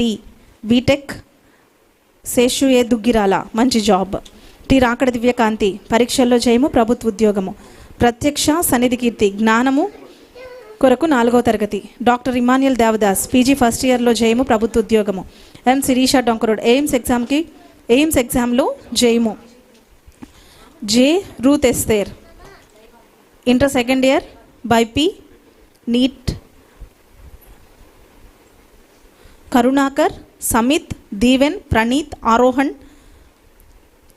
T B Tech Seshu A Duggirala మంచి job. T రాకడ దివ్యకాంతి పరీక్షల్లో జయము ప్రభుత్వ ఉద్యోగము. ప్రత్యక్ష సన్నిధి కీర్తి జ్ఞానము కొరకు నాలుగో తరగతి. Doctor Emmanuel Devadas PG first ఇయర్లో జయము ప్రభుత్వ ఉద్యోగము. ఎం శిరీష డొంకరోడ్ ఎయిమ్స్ ఎగ్జామ్కి ఎయిమ్స్ ఎగ్జామ్లో జయము. J Ruth Esther inter second year బైపీ NEET Karunakar Samith Deeven Praneeth Arohan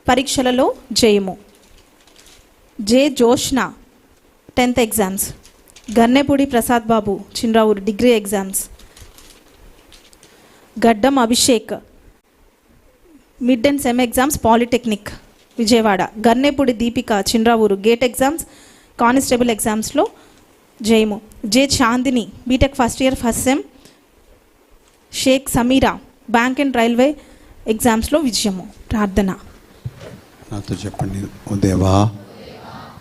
పరీక్షలలో జయము. J Joshna tenth exams. Gannepudi Prasad Babu Chinravuru degree exams. Gaddam Abhishek mid and sem exams polytechnic Vijayawada. Gannepudi Deepika Chinravuru GATE exams constable ఎగ్జామ్స్లో జయము. J Chandini B Tech first year first sem Shaik Sameera bank and railway ఎగ్జామ్స్లో విజయము. ప్రార్థన. నాతో చెప్పండి. ఓ దేవా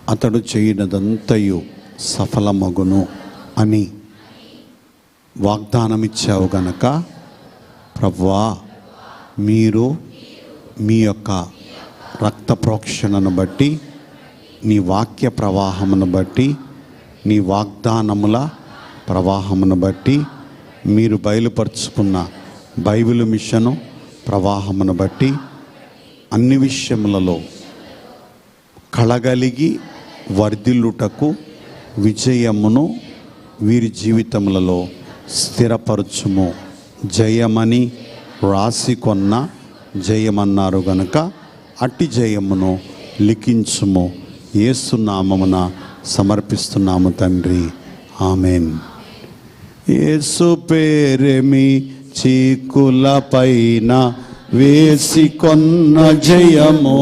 అతడు చేయనదంతయు సఫలమగును అని వాగ్దానం ఇచ్చావు గనక ప్రవ్వా మీరు మీ యొక్క రక్త ప్రోక్షణను బట్టి నీ వాక్య ప్రవాహమును బట్టి నీ వాగ్దానముల ప్రవాహమును బట్టి మీరు బయలుపరుచుకున్న బైబిల్ మిషను ప్రవాహమును బట్టి అన్ని విషయములలో కళగలిగి వర్ధిల్లుటకు విజయమును వీరి జీవితములలో స్థిరపరచుము. జయమని రాసి కొన్న జయమన్నారు గనుక అట్టి జయమును లిఖించుము. ఏసునామమున సమర్పిస్తున్నాము తండ్రి. ఆమెన్. యేసు పేరెమి చీకుల పైన వేసి కొన్న జయము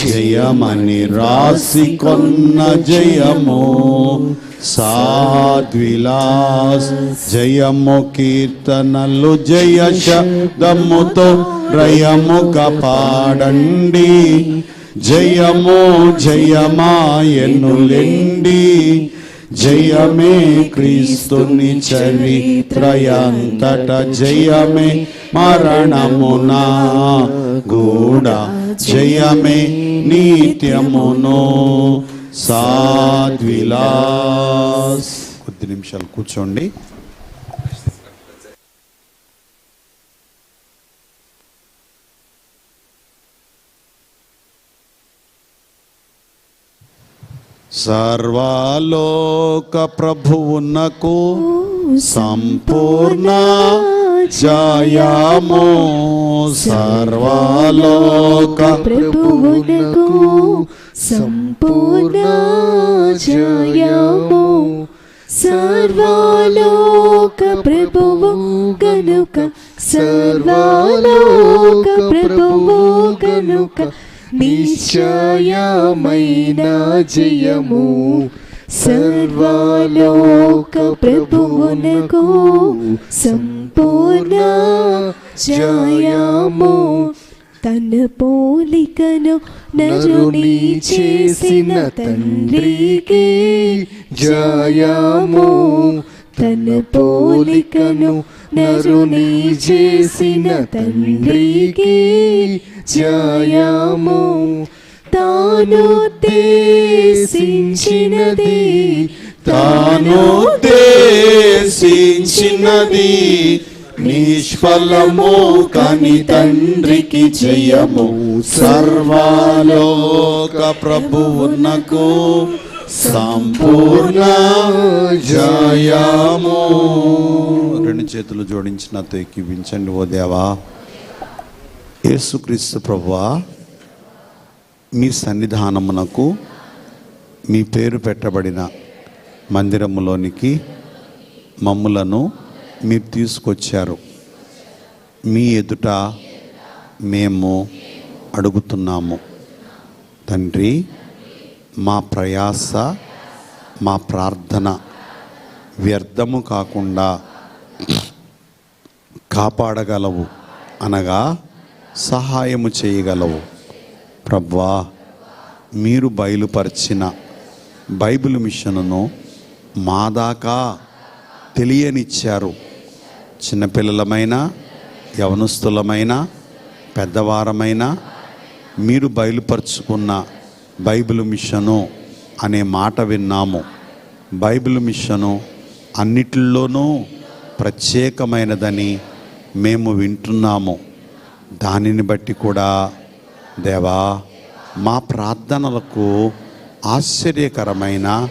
జయమని రాసి కొన్న జయము సాద్విలాస్ జయము కీర్తనలు జయ శబ్దముతో రయముగా పాడండి. జయము జయమాయనులెండి జయమే క్రీస్తుని చరిత్రయంతట జయమే మరణమునా గూడ. జయమే నిత్యమును సాద్విలాస్ కొద్ది నిమిషాలు కూర్చోండి. సర్వాలోక ప్రభువునకు సంపూర్ణ జయము సర్వాలోక ప్రభువునకు సంపూర్ణ జయము సర్వలోక ప్రభువు గనుక సర్వలోక ప్రభువు గనుక నిశ్చయమైన జయము సర్వాలోక ప్రభువునకు సంపూర్ణ జయము. తన పోలికను నరుని చేసిన తండ్రికి జయము. తన పోలికను నరుని చేసిన తండ్రికి జయము తాను దేశించినది తాను దేశించినది నిష్ఫలము కని తండ్రికి జయము. సర్వాలోక ప్రభువునకు సంపూర్ణ జయము. రెండు చేతులు జోడించి నాతో ఎక్కివించండి ఓ దేవా. యేసుక్రీస్తు ప్రభువా మీ సన్నిధానమునకు మీ పేరు పెట్టబడిన మందిరములోనికి మమ్ములను మీరు తీసుకొచ్చారు. మీ ఎదుట మేము అడుగుతున్నాము. తండ్రి మా ప్రయాస మా ప్రార్థన వ్యర్థము కాకుండా కాపాడగలవు అనగా సహాయము చేయగలవు. ప్రవ్వా మీరు బయలుపరిచిన బైబిల్ మిషన్ను మా దాకా తెలియనిచ్చారు. చిన్నపిల్లలమైన యవనస్తులమైన పెద్దవారమైన మీరు బయలుపరుచుకున్న బైబిల్ మిషను అనే మాట విన్నాము. బైబిల్ మిషను అన్నిటిలోనూ ప్రత్యేకమైనదని మేము వింటున్నాము. దానిని బట్టి కూడా దేవా మా ప్రార్థనలకు ఆశ్చర్యకరమైన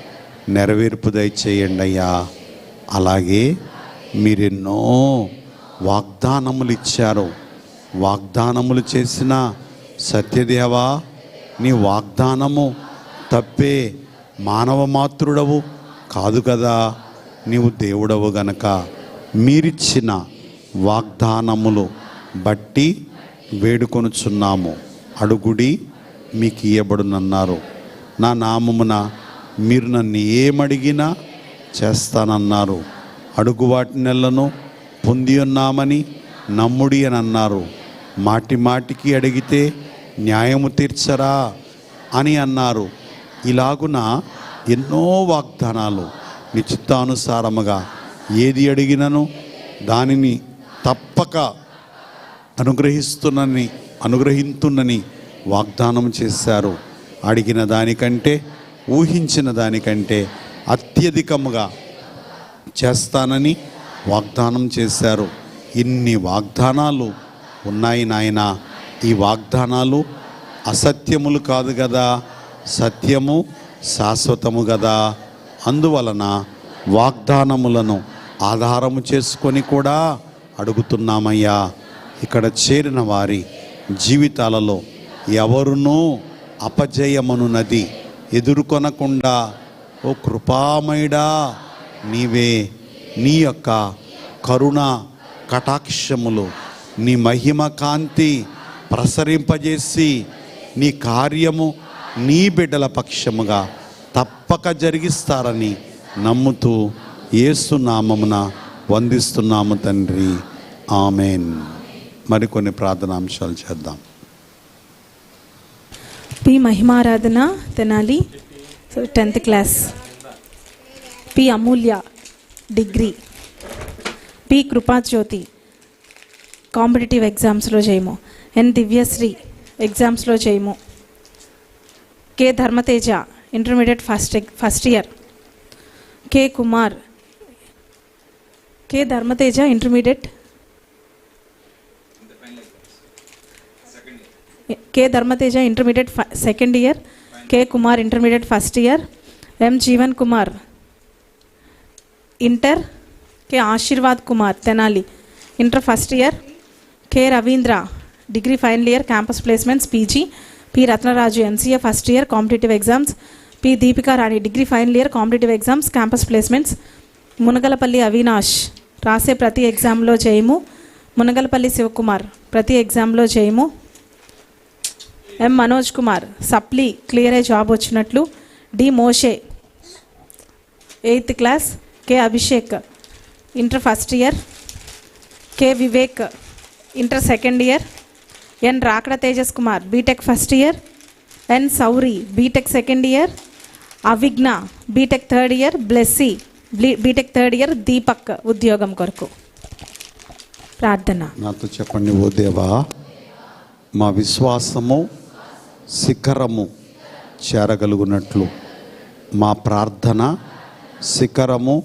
నెరవేర్పు దయచేయండి అయ్యా. అలాగే మీరెన్నో వాగ్దానములు ఇచ్చారు. వాగ్దానములు చేసిన సత్యదేవా నీ వాగ్దానము తప్పే మానవ మాతృడవు కాదు కదా. నీవు దేవుడవు గనక. మీరిచ్చిన వాగ్దానములు బట్టి వేడుకొనుచున్నాము. అడుగుడి మీకు ఇయ్యబడునన్నారు. నా నామమున మీరు నన్ను ఏమడిగినా చేస్తానన్నారు. అడుగు వాటి నెలను పొంది ఉన్నామని నమ్ముడి అని అన్నారు మాటి మాటికి అడిగితే న్యాయము తీర్చరా అని అన్నారు. ఇలాగున ఎన్నో వాగ్దానాలు నిశ్చితానుసారముగా ఏది అడిగినను దానిని తప్పక అనుగ్రహిస్తున్నని అనుగ్రహింతున్నని వాగ్దానం చేశారు. అడిగిన దానికంటే ఊహించిన దానికంటే అత్యధికముగా చేస్తానని వాగ్దానం చేశారు. ఇన్ని వాగ్దానాలు ఉన్నాయి నాయన. ఈ వాగ్దానాలు అసత్యములు కాదు కదా సత్యము శాశ్వతము కదా అందువలన వాగ్దానములను ఆధారము చేసుకొని కూడా అడుగుతున్నామయ్యా. ఇక్కడ చేరిన వారి జీవితాలలో ఎవరునూ అపజయమనున్నది ఎదుర్కొనకుండా ఓ కృపామయుడా నీవే నీ యొక్క కరుణ కటాక్షములు నీ మహిమ కాంతి ప్రసరింపజేసి నీ కార్యము నీ బిడ్డల పక్షముగా తప్పక జరిగిస్తారని నమ్ముతూ ఏసునామమున వందిస్తున్నాము తండ్రి. ఆమెన్. మరికొన్ని ప్రార్థనాంశాలు చేద్దాం. P Mahimaradhana Tenali so tenth class P Amulya degree P Krupajyothi competitive ఎగ్జామ్స్లో చేయము ఎన్ దివ్యశ్రీ ఎగ్జామ్స్లో చేయము K Dharmateja intermediate first first year K Kumar K Dharmateja intermediate K Dharmateja intermediate second year K Kumar intermediate first year M Jeevan Kumar inter K Ashirwad Kumar Tenali inter first year K Ravindra degree final year campus placements PG P Ratnaraju MCA first year competitive exams P Deepika Rani degree final year competitive exams campus placements Munagalapalli Avinash రాసే ప్రతి ఎగ్జామ్లో చేయము మునగలపల్లి శివకుమార్ ప్రతి ఎగ్జామ్లో చేయము M Manoj Kumar supply clear అయ్యే job వచ్చినట్లు D Moshe eighth class K Abhishek inter first year K Vivek inter second year N Rakada Tejas Kumar B Tech first year N Sauri B Tech second year Avighna B Tech third year Blessy B Tech third year Deepak ఉద్యోగం కొరకు. ప్రార్థన. నాతో చెప్పండి ఓ దేవా మా విశ్వాసము శిఖరము చేరగలుగునట్లు. మా ప్రార్థన శిఖరము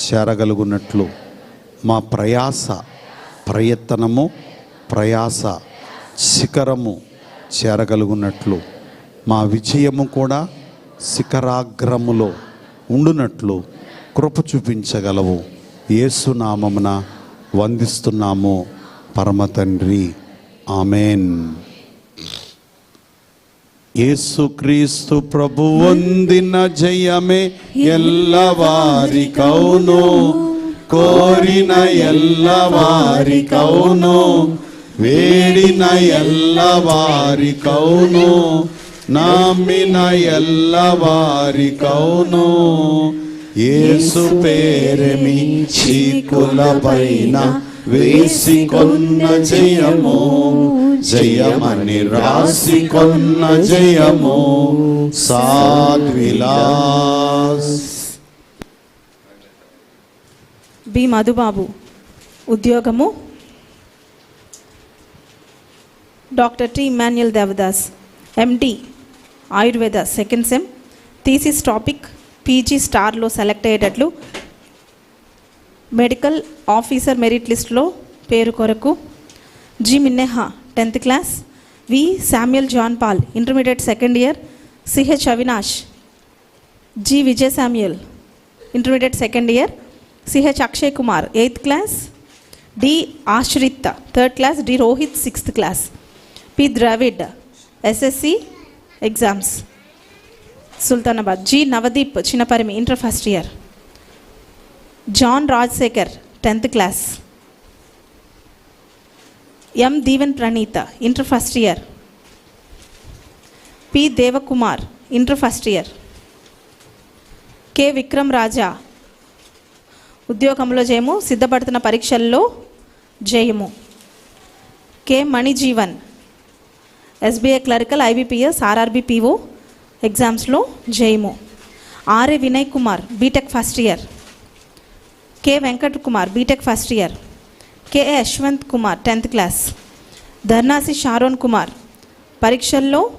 చేరగలుగునట్లు. మా ప్రయాస ప్రయత్నము ప్రయాస శిఖరము చేరగలుగునట్లు. మా విజయము కూడా శిఖరాగ్రములో ఉండునట్లు కృప చూపించగలవు. ఏసునామమున వందిస్తున్నాము పరమ తండ్రి. ఆమెన్. యేసుక్రీస్తు ప్రభు వందిన జయమే ఎల్లవారి కౌను కోరిన ఎల్లవారి కౌను వేడిన ఎల్లవారి కౌను నమ్మిన ఎల్లవారి కౌను యేసు పేరమి చీకులపైన వేసికొన్న జయము. జయమని రాసికొన్న జయము. సాద్విలాస్ బి మధుబాబు ఉద్యోగము. Doctor T Manuel Devadas MD Ayurveda second sem. Thesis topic PG స్టార్లో select అయ్యేటట్లు. మెడికల్ ఆఫీసర్ మెరిట్ లిస్ట్లో పేరు కొరకు. G Minneha tenth class. V. Samuel John Paul intermediate second year. CH Avinash. G. Vijay Samuel intermediate second year. CH Akshay Kumar eighth class. D. Ashrith third class. D. Rohit sixth class. P. Dravid SSC exams. Sultanabad. G. Navdeep Chinnaparimi inter first year. John Rajasekhar tenth class. M Deeven Praneetha inter first year P Devakumar inter first year K Vikram Raja ఉద్యోగంలో జయము సిద్ధపడుతున్న పరీక్షల్లో జయము. K Manijeevan SBI clerical IBPS RRB PO ఎగ్జామ్స్లో జయము. RA Vinay Kumar B Tech first year K Venkat Kumar B Tech first year K Yashwanth Kumar tenth class. Dharnasi Sharon Kumar పరీక్షల్లో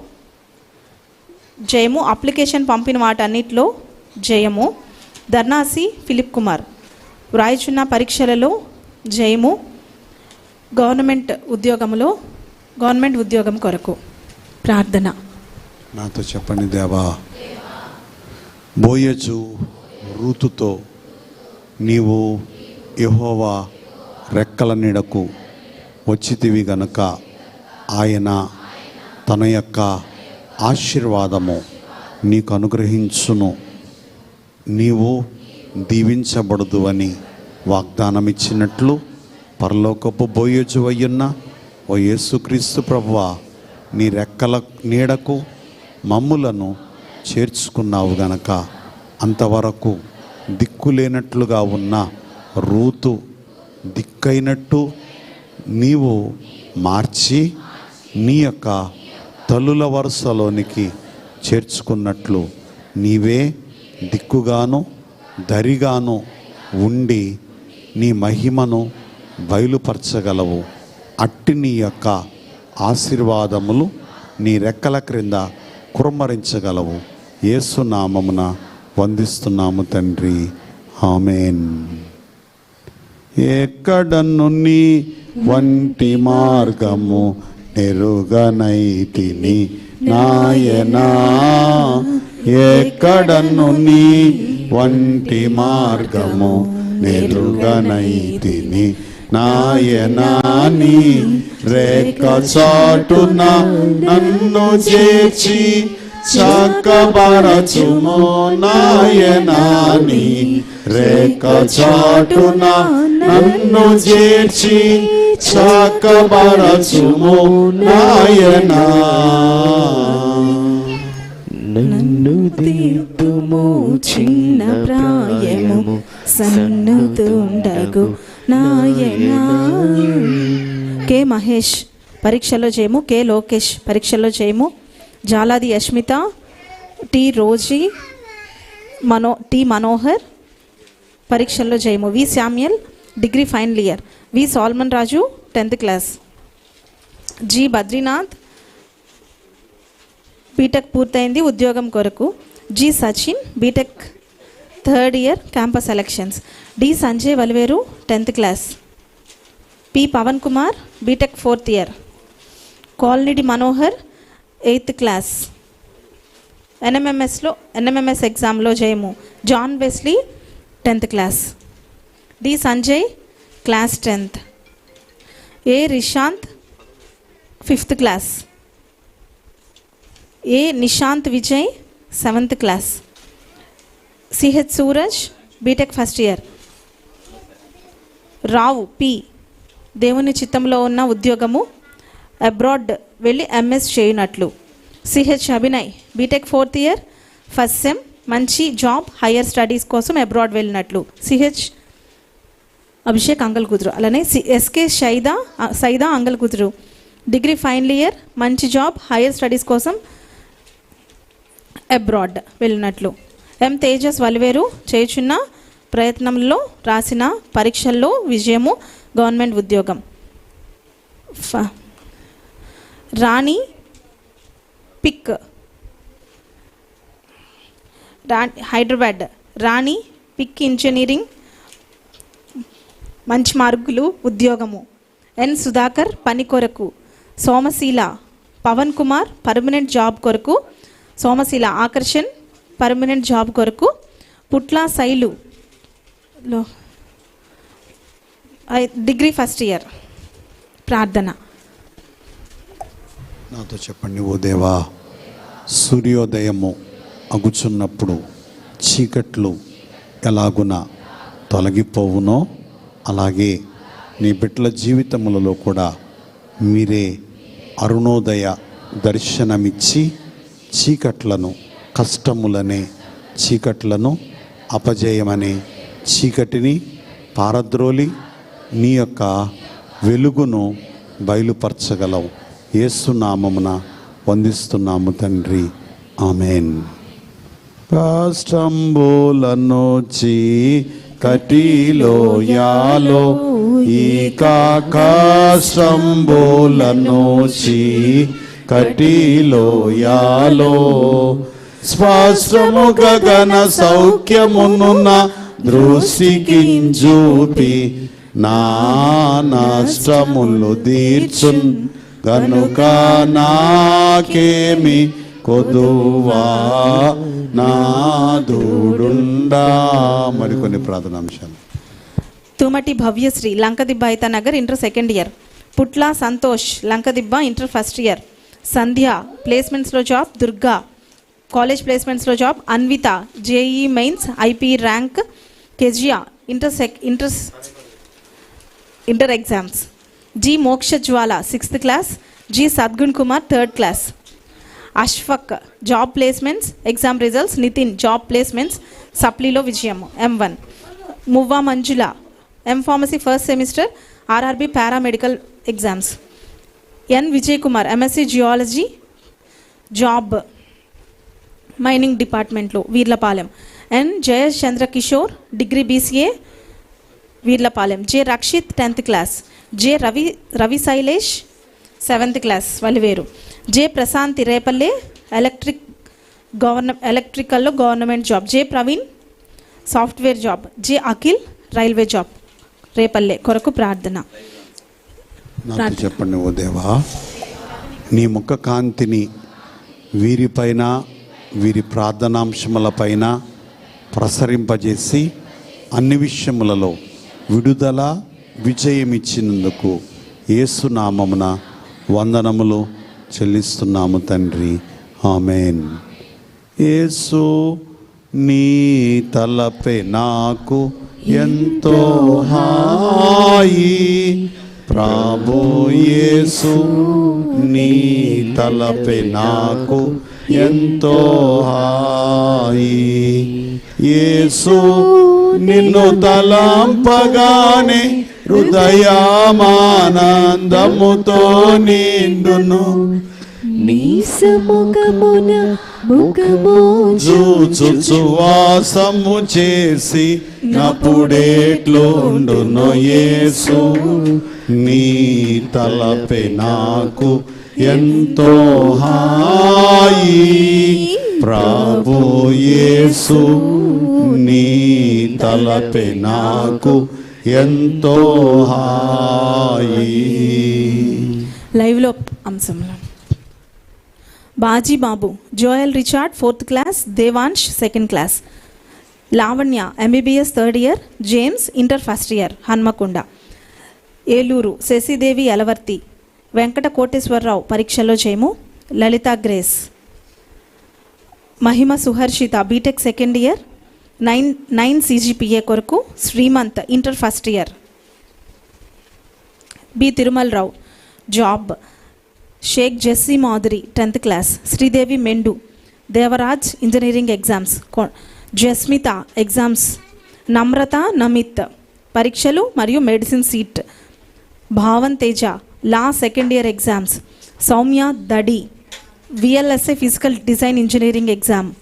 జయము application పంపిన వాటన్నిటిలో జయము. ధర్నాసి ఫిలిప్ కుమార్ వ్రాయిచున్న పరీక్షలలో జయము. Government ఉద్యోగములో government ఉద్యోగం కొరకు. ప్రార్థన. నాతో చెప్పండి దేవా. బోయజు రూతుతో నీవు యహోవా రెక్కల నీడకు వచ్చితివి గనుక ఆయన తన యొక్క ఆశీర్వాదము నీకు అనుగ్రహించును. నీవు దీవించబడదు అని వాగ్దానం ఇచ్చినట్లు పరలోకపు బోయోజు అయ్యున్న ఓ యేసుక్రీస్తు ప్రభువ నీ రెక్కల నీడకు మమ్ములను చేర్చుకున్నావు గనక అంతవరకు దిక్కులేనట్లుగా ఉన్న రూతు దిక్కైనట్టు నీవు మార్చి నీ యొక్క తల్లుల వరుసలోనికి చేర్చుకున్నట్లు నీవే దిక్కుగాను దరిగాను ఉండి నీ మహిమను బయలుపరచగలవు. అట్టి నీ యొక్క ఆశీర్వాదములు నీ రెక్కల క్రింద కురమరించగలవు. ఏసునామమున వందిస్తున్నాము తండ్రి. ఆమెన్. ఎక్కడను నీ వంటి మార్గము నెరుగనైతిని? నాయనా ఎక్కడను నీ వంటి మార్గము నెరుగనైతిని? నాయనాని రేఖ చాటున నన్ను చేర్చి చక్కబరచుమో. నాయనాని రేఖ చాటున నన్ను చేర్చి చక్కబరచుమో నాయనా. నన్ను దీర్తుము చిన్న ప్రాయము సన్నుతుండగు నాయనా. కె మహేష్ పరీక్షలో చేయము కె లోకేష్ పరీక్షలో చేయము Jaladi Yashmitha T Rosy Mano T Manohar పరీక్షల్లో జయము. V Samuel degree final year. V Solomon Raju tenth class. G Badrinath B Tech పూర్తయింది ఉద్యోగం కొరకు. G Sachin B Tech third year campus elections. D Sanjay Valiveru tenth class. P Pavan Kumar B Tech fourth year. Kalanidhi Manohar eighth class. ఎన్ఎంఎంఎస్లో NMMS ఎగ్జామ్లో జయము. John Wesley tenth class. D Sanjay class tenth. A Rishanth fifth class. A Nishanth Vijay seventh class. CH Suraj BTech first year. Rao P. దేవుని చిత్తంలో ఉన్న ఉద్యోగము abroad వెళ్ళి MS చేయనట్లు. CH Abhinay BTech fourth year first sem మంచి job higher studies కోసం abroad వెళ్ళినట్లు. CH Abhishek అంగల్ కూతురు. అలానే C SK Shaida Saida uncle కూతురు. డిగ్రీ ఫైనల్ ఇయర్ మంచి జాబ్ హయ్యర్ స్టడీస్ కోసం అబ్రాడ్ వెళ్ళినట్లు. ఎం తేజస్ వలివేరు చేయుచున్న ప్రయత్నంలో రాసిన పరీక్షల్లో విజయము గవర్నమెంట్ ఉద్యోగం. ఫ- రాణి పిక్ రా హైదరాబాద్ రాణి పిక్ ఇంజనీరింగ్ మంచి మార్కులు ఉద్యోగము. ఎన్. సుధాకర్ పని కొరకు. సోమశీల పవన్ కుమార్ పర్మనెంట్ జాబ్ కొరకు. సోమశీల ఆకర్షణ్ పర్మనెంట్ జాబ్ కొరకు. పుట్ల శైలు లో ఐ- డిగ్రీ ఫస్ట్ ఇయర్. ప్రార్థన. నాతో చెప్పండి ఓ దేవా. సూర్యోదయము అగుచున్నప్పుడు చీకట్లు ఎలాగున తొలగిపోవునో అలాగే నీ బిడ్డల జీవితములలో కూడా మీరే అరుణోదయ దర్శనమిచ్చి చీకట్లను కష్టములనే చీకట్లను అపజయమనే చీకటిని పారద్రోలి నీ యొక్క వెలుగును బయలుపరచగలవు. ఏసునామమున వందిస్తున్నాము తండ్రి. ఆమెన్. కష్టంబులను కటిలో యాలో ఈ కాకాశంబోలనోచి కటిలో యాలో స్పష్టము గగన సౌఖ్యమునున్న దృష్టికి చూపి నా నష్టములు తీర్చున్. గనుక నాకేమి కొదువా? నాదుడుండా మరికొన్ని ప్రార్థనాంశాలు. Tumati Bhavyasri Lankadibba Nagar inter second year. Putla Santosh Lankadibba inter first year. Sandhya ప్లేస్మెంట్స్లో job. Durga college ప్లేస్మెంట్స్లో job. Anvitha JE mains IP rank. Kezia inter sec inter inter exams. G Moksha Jwala sixth class. G Sadgun Kumar third class. Ashfaq job placements exam results Nitin job placements సప్లీలో విజయం M one Muvva Manjula M pharmacy first semester RRB paramedical exams N Vijay Kumar MSc geology job mining డిపార్ట్మెంట్లో Veerlapalem. N Jayesh Chandra Kishore degree BCA Veerlapalem. J Rakshit tenth class. J Ravi Ravi Shailesh seventh class Valiveru. J Prashanti Repalle electric govern ఎలక్ట్రికల్లో government job. J Praveen software job. J Akhil railway job. Repalle కొరకు ప్రార్థన. చెప్పండి ఓ దేవా నీ ముఖ కాంతిని వీరిపైన వీరి ప్రార్థనాంశములపైన ప్రసరింపజేసి అన్ని విషయములలో విడుదల విజయం ఇచ్చినందుకు ఏసునామమున వందనములు. చెల్లిస్తున్నాము తండ్రి. ఆమెన్. యేసు నీ తలపే నాకు ఎంతో హాయి. ప్రభు నీ తలపే నాకు ఎంతో హాయి. యేసు నిన్ను తలంపగానే హృదయమానందముతో నిండును. నీ సముఖమున ముఖము చూచుచు వాసము చేసి నప్పుడేట్లుండును యేసు. నీ తలపే నాకు ఎంతో హాయి. ప్రభు యేసు నీ తలపే నాకు ఎంతో హాయి లైవ్లో అంశంలో. Baji Babu Joel Richard fourth class Devansh second class. Lavanya MBBS third year James inter first year Hanamkonda. Eluru Sasidevi Yalavarthi. Venkata Koteswararao పరీక్షలో చేయము Lalitha Grace. Mahima Suharshitha BTech second year nine nine CGPA కొరకు Srimanth inter first year. B Tirumalarao job. Shaik Jessy Madhuri tenth class. Sridevi Mendu Devaraj engineering exams. Jasmitha exams. Namratha Namith పరీక్షలు మరియు medicine seat. Bhavan Teja law second year exams. Soumya Dadi VLSA physical design engineering exam.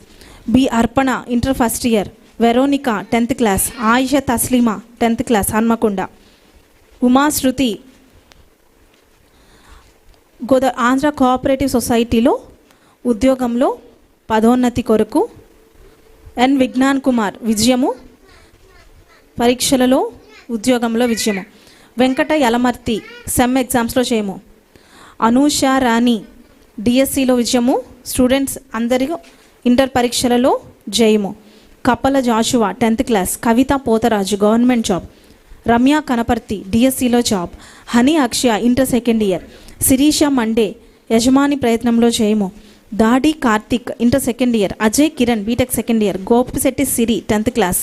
B Arpana inter first year. Veronica tenth class. Ayesha Tasleema tenth class. Hanamkonda. Umashruthi Goda Andhra cooperative సొసైటీలో ఉద్యోగంలో పదోన్నతి కొరకు ఎన్ విజ్ఞాన్ కుమార్ విజయము పరీక్షలలో ఉద్యోగంలో విజయము. Venkata Yalamarthi sem ఎగ్జామ్స్లో చేయము. అనూష రాణి డిఎస్సిలో విజయము. Students అందరి ఇంటర్ పరీక్షలలో జయము. Kapala Joshua tenth class Kavitha Potharaju government job. Ramya Kanaparthi డిఎస్సిలో job. Honey Akshaya inter second year. Sirisha Mande యజమాని ప్రయత్నంలో చేయము Dadi Karthik inter second year. Ajay Kiran BTech second year. Gopisetti Siri tenth class.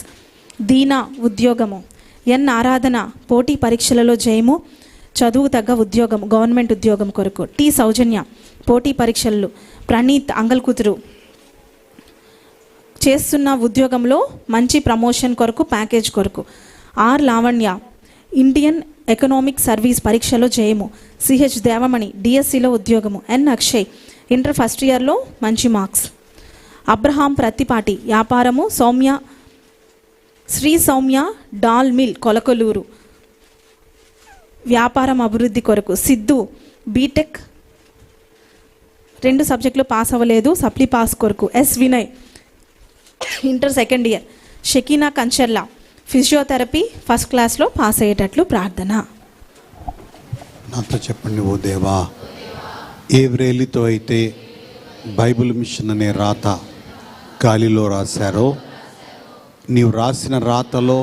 Deena ఉద్యోగము. N ఆరాధన పోటీ పరీక్షలలో జయము. చదువు తగ్గ ఉద్యోగం గవర్నమెంట్ ఉద్యోగం కొరకు. టి సౌజన్య పోటీ పరీక్షలు. ప్రణీత్ అంగల్ కూతురు చేస్తున్న ఉద్యోగంలో మంచి ప్రమోషన్ కొరకు ప్యాకేజ్ కొరకు. R Lavanya Indian economic service పరీక్షలో జయము. సిహెచ్ దేవమణి డిఎస్సిలో ఉద్యోగము. ఎన్ అక్షయ్ ఇంటర్ ఫస్ట్ ఇయర్లో మంచి మార్క్స్. అబ్రహాం ప్రతిపాటి వ్యాపారము సౌమ్య శ్రీ సౌమ్య డాల్ మిల్ కొలకొలూరు వ్యాపారం అభివృద్ధి కొరకు సిద్ధు బీటెక్. రెండు సబ్జెక్టులు పాస్ అవ్వలేదు సప్లీ పాస్ కొరకు. S Vinay inter second year. Shakeena Kancharla physiotherapy first క్లాస్లో పాస్ అయ్యేటట్లు ప్రార్థన. నాతో చెప్పండి ఓ దేవా. ఏ వ్రేలితో అయితే బైబిల్ మిషన్ అనే రాత గాలిలో రాశారో నీవు రాసిన రాతలో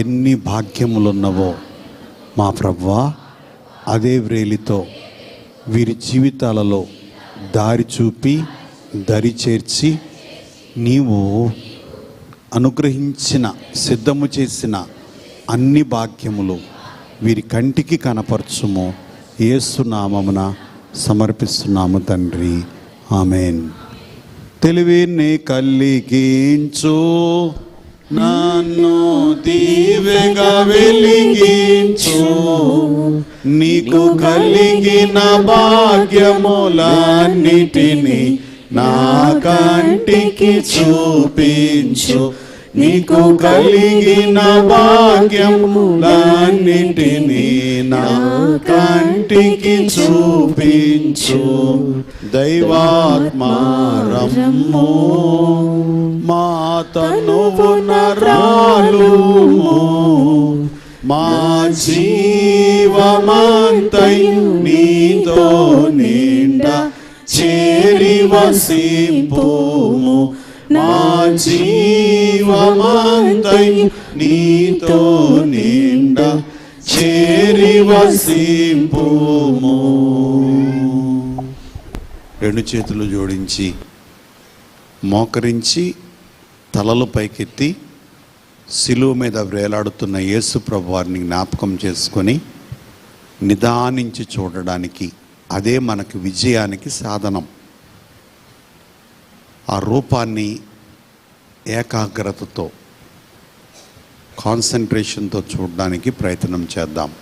ఎన్ని భాగ్యములున్నవో మా ప్రవ్వా అదే వ్రేలితో వీరి జీవితాలలో దారి చూపి దరి చేర్చి నీవు అనుగ్రహించిన సిద్ధము చేసిన అన్ని భాగ్యములు వీరి కంటికి కనపరచుము. ఏసునామమున సమర్పిస్తున్నాము తండ్రి. ఆమెన్. తెలివిని కలిగించు నన్ను దీవెగా వెలిగించు. నీకు కలిగిన భాగ్యములన్నిటినీ నా కంటికి చూపించు నీకు కలిగిన భాగ్యములన్నిటినీ నా కంటికి చూపించు. దైవాత్మారమ్ము మా తనువు నరాలు మా జీవమంతయు నీతో నిండా చేరి వసింపుము. మా జీవమంతయు నీతో నిండా. చేరి వసిపోము. రెండు చేతులు జోడించి మోకరించి తలలు పైకెత్తి శిలువ మీద వేలాడుతున్న యేసు ప్రభు వారిని జ్ఞాపకం చేసుకొని నిదానించి చూడడానికి అదే మనకి విజయానికి సాధనం. ఆ రూపాన్ని ఏకాగ్రతతో కాన్సన్ట్రేషన్తో చూడడానికి ప్రయత్నం చేద్దాం.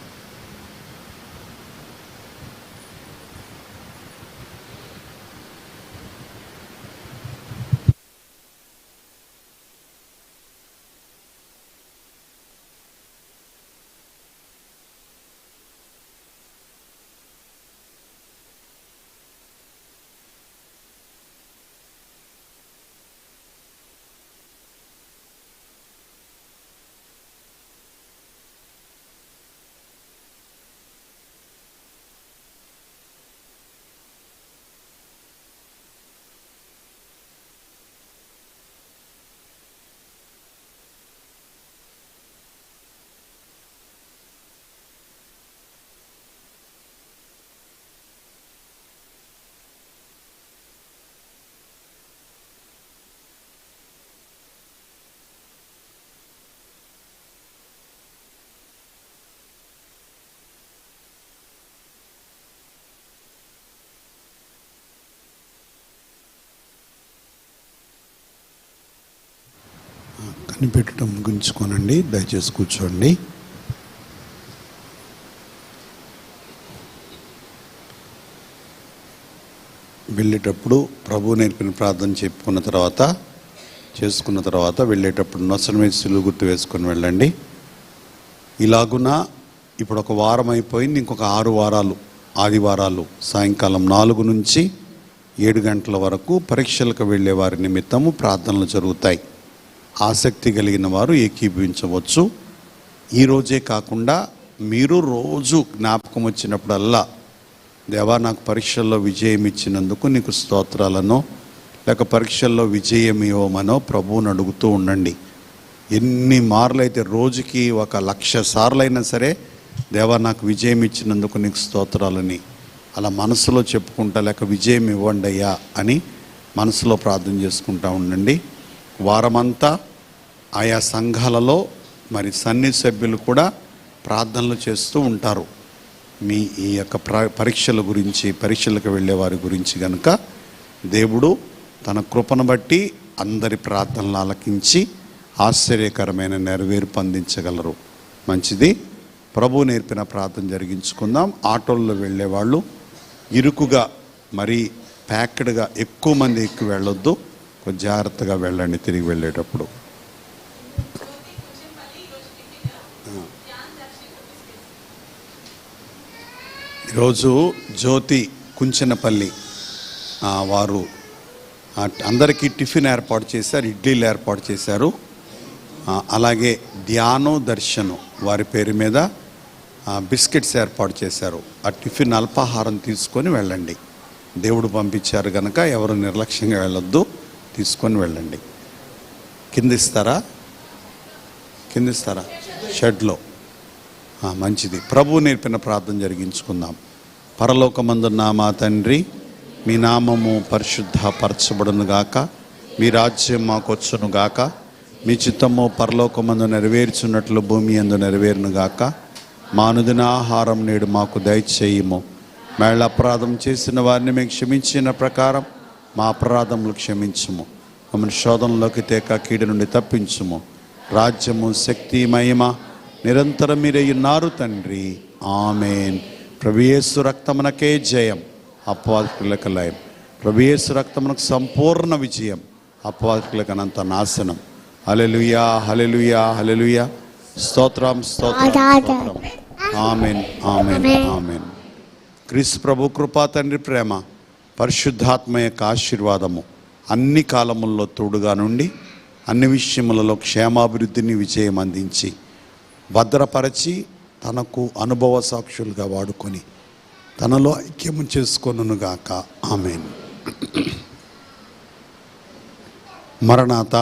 పెట్టడం ముగించుకోనండి. దయచేసి కూర్చోండి. వెళ్ళేటప్పుడు ప్రభు నేర్పిన ప్రార్థన చెప్పుకున్న తర్వాత చేసుకున్న తర్వాత వెళ్ళేటప్పుడు నొసల మీద సిలువు గుర్తు వేసుకొని వెళ్ళండి. ఇలాగున ఇప్పుడు ఒక వారం అయిపోయింది ఇంకొక ఆరు వారాలు ఆదివారాలు సాయంకాలం నాలుగు నుంచి ఏడు గంటల వరకు పరీక్షలకు వెళ్ళే వారి నిమిత్తము ప్రార్థనలు జరుగుతాయి. ఆసక్తి కలిగిన వారు ఏకీభవించవచ్చు. ఈరోజే కాకుండా మీరు రోజు జ్ఞాపకం వచ్చినప్పుడల్లా దేవా నాకు పరీక్షల్లో విజయం ఇచ్చినందుకు నీకు స్తోత్రాలనో లేక పరీక్షల్లో విజయం ఇవ్వమనో ప్రభువుని అడుగుతూ ఉండండి. ఎన్ని మార్లు అయితే రోజుకి ఒక లక్ష సార్లైనా సరే దేవా నాకు విజయం ఇచ్చినందుకు నీకు స్తోత్రాలని అలా మనసులో చెప్పుకుంటా లేక విజయం ఇవ్వండి అయ్యా అని మనసులో ప్రార్థన చేసుకుంటా ఉండండి. వారమంతా ఆయా సంఘాలలో మరి సన్ని సభ్యులు కూడా ప్రార్థనలు చేస్తూ ఉంటారు. మీ ఈ యొక్క ప్ర పరీక్షల గురించి పరీక్షలకు వెళ్ళే వారి గురించి కనుక దేవుడు తన కృపను బట్టి అందరి ప్రార్థనలు ఆలకించి ఆశ్చర్యకరమైన నెరవేర్పు అందించగలరు. మంచిది. ప్రభు నేర్పిన ప్రార్థన జరిగించుకుందాం. ఆటోల్లో వెళ్ళే వాళ్ళు ఇరుకుగా మరీ ప్యాక్డ్గా ఎక్కువ మంది ఎక్కువ వెళ్ళొద్దు. కొంచెం జాగ్రత్తగా వెళ్ళండి తిరిగి వెళ్ళేటప్పుడు. ఈరోజు జ్యోతి కుంచెనపల్లి వారు అందరికీ టిఫిన్ ఏర్పాటు చేశారు ఇడ్లీలు ఏర్పాటు చేశారు. అలాగే ధ్యానం దర్శనం వారి పేరు మీద బిస్కెట్స్ ఏర్పాటు చేశారు. ఆ టిఫిన్ అల్పాహారం తీసుకొని వెళ్ళండి. దేవుడు పంపించారు కనుక ఎవరు నిర్లక్ష్యంగా వెళ్ళొద్దు. తీసుకొని వెళ్ళండి. కింద ఇస్తారా? కింద ఇస్తారా? షెడ్లో. మంచిది. ప్రభు నేర్పిన ప్రార్థన జరిగించుకుందాం. పరలోకమందున్న మా తండ్రి మీ నామము పరిశుద్ధపరచబడును గాక మీ రాజ్యం మాకొచ్చును గాక మీ చిత్తము పరలోకమందు నెరవేర్చున్నట్లు భూమి అందు నెరవేరును గాక మా అనుదిన ఆహారం నేడు మాకు దయచేయము. మేళ అపరాధం చేసిన వారిని మేము క్షమించిన ప్రకారం మా అపరాధములు క్షమించుము. మమ్మల్ని శోధనలోకి తేక కీడు నుండి తప్పించుము. రాజ్యము శక్తి మహిమ నిరంతరం మీరే ఉన్నారు తండ్రి. ఆమెన్. ప్రభు రక్తమునకే జయం. అపవాదికులకు లయం. ప్రభు యేసు రక్తమునకు సంపూర్ణ విజయం. అపవాదికులకు అనంత నాశనం. హలెలుయా హలెలుయా హలెలుయా స్తోత్రం స్తోత్రం స్తోత్రం. Amen amen. ఆమెన్. క్రీస్తు ప్రభు కృపా తండ్రి ప్రేమ. పరిశుద్ధాత్మ యొక్క ఆశీర్వాదము అన్ని కాలముల్లో తోడుగా నుండి అన్ని విషయములలో క్షేమాభివృద్ధిని విజయం అందించి భద్రపరచి తనకు అనుభవ సాక్షులుగా వాడుకొని తనలో ఐక్యము చేసుకొనుగాక ఆమెన్. మరణాత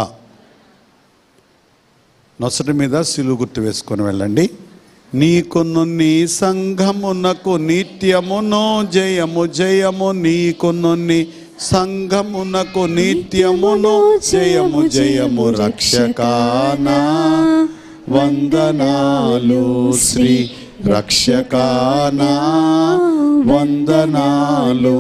నొసటి మీద సిలువు గుర్తు వేసుకొని వెళ్ళండి. నీకును నీ సంఘమునకు నిత్యమును జయము జయము నీకును నీ సంఘమునకు నిత్యమును జయము జయము రక్షకానా. వందనాలు శ్రీ రక్షకానా. వందనాలు.